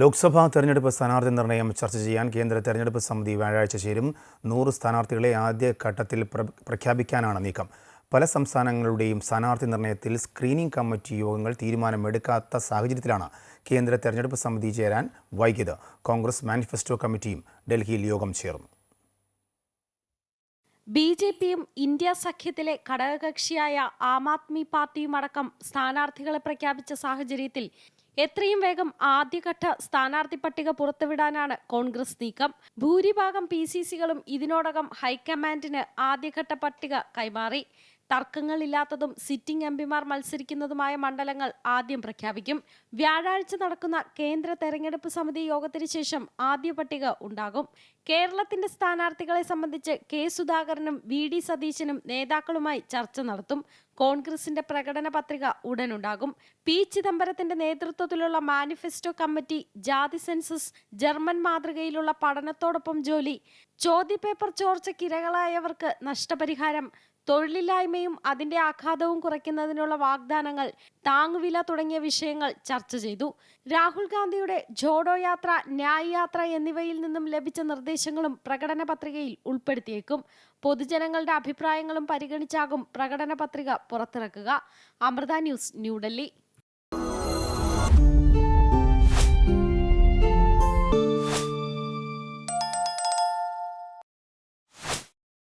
ലോക്സഭാ തെരഞ്ഞെടുപ്പ് സ്ഥാനാർത്ഥി നിർണയം ചർച്ച ചെയ്യാൻ കേന്ദ്ര തെരഞ്ഞെടുപ്പ് സമിതി വ്യാഴാഴ്ച ചേരും. നൂറ് സ്ഥാനാർത്ഥികളെ ആദ്യ ഘട്ടത്തിൽ പ്രഖ്യാപിക്കാനാണ് നീക്കം. പല സംസ്ഥാനങ്ങളുടെയും സ്ഥാനാർത്ഥി നിർണയത്തിൽ സ്ക്രീനിംഗ് കമ്മിറ്റി യോഗങ്ങൾ തീരുമാനമെടുക്കാത്ത സാഹചര്യത്തിലാണ് കേന്ദ്ര തെരഞ്ഞെടുപ്പ് സമിതി ചേരാൻ വൈകിയത്. കോൺഗ്രസ് മാനിഫെസ്റ്റോ കമ്മിറ്റിയും ഡൽഹിയിൽ യോഗം ചേർന്നു. ബി ജെ പിയും ഇന്ത്യ സഖ്യത്തിലെ ഘടകകക്ഷിയായ ആം ആദ്മി പാർട്ടിയും അടക്കം സ്ഥാനാർത്ഥികളെ പ്രഖ്യാപിച്ച സാഹചര്യത്തിൽ എത്രയും വേഗം ആദ്യഘട്ട സ്ഥാനാർത്ഥി പട്ടിക പുറത്തുവിടാനാണ് കോൺഗ്രസ് നീക്കം. ഭൂരിഭാഗം പി സി സികളും ഇതിനോടകം ഹൈക്കമാൻഡിന് ആദ്യഘട്ട പട്ടിക കൈമാറി. തർക്കങ്ങളില്ലാത്തതും സിറ്റിംഗ് എം പിമാർ മത്സരിക്കുന്നതുമായ മണ്ഡലങ്ങൾ ആദ്യം പ്രഖ്യാപിക്കും. വ്യാഴാഴ്ച നടക്കുന്ന കേന്ദ്ര തെരഞ്ഞെടുപ്പ് സമിതി യോഗത്തിന് ശേഷം ആദ്യ പട്ടിക ഉണ്ടാകും. കേരളത്തിന്റെ സ്ഥാനാർത്ഥികളെ സംബന്ധിച്ച് കെ സുധാകരനും വി ഡി സതീശനും നേതാക്കളുമായി ചർച്ച നടത്തും. കോൺഗ്രസിന്റെ പ്രകടന പത്രിക ഉടനുണ്ടാകും. പി ചിദംബരത്തിന്റെ നേതൃത്വത്തിലുള്ള മാനിഫെസ്റ്റോ കമ്മിറ്റി ജാതി സെൻസസ് ജർമ്മൻ മാതൃകയിലുള്ള പഠനത്തോടൊപ്പം ജോലി ചോദ്യപേപ്പർ ചോർച്ചയ്ക്കിരകളായവർക്ക് നഷ്ടപരിഹാരം തൊഴിലില്ലായ്മയും അതിന്റെ ആഘാതവും കുറയ്ക്കുന്നതിനുള്ള വാഗ്ദാനങ്ങൾ താങ്ങുവില തുടങ്ങിയ വിഷയങ്ങൾ ചർച്ച ചെയ്തു. രാഹുൽ ഗാന്ധിയുടെ ജോഡോ യാത്ര ന്യായ് യാത്ര എന്നിവയിൽ നിന്നും ലഭിച്ച നിർദ്ദേശങ്ങളും പ്രകടന പത്രികയിൽ ഉൾപ്പെടുത്തിയേക്കും. പൊതുജനങ്ങളുടെ അഭിപ്രായങ്ങളും പരിഗണിച്ചാകും പ്രകടന പത്രിക പുറത്തിറക്കുക. അമൃത ന്യൂസ് ന്യൂഡൽഹി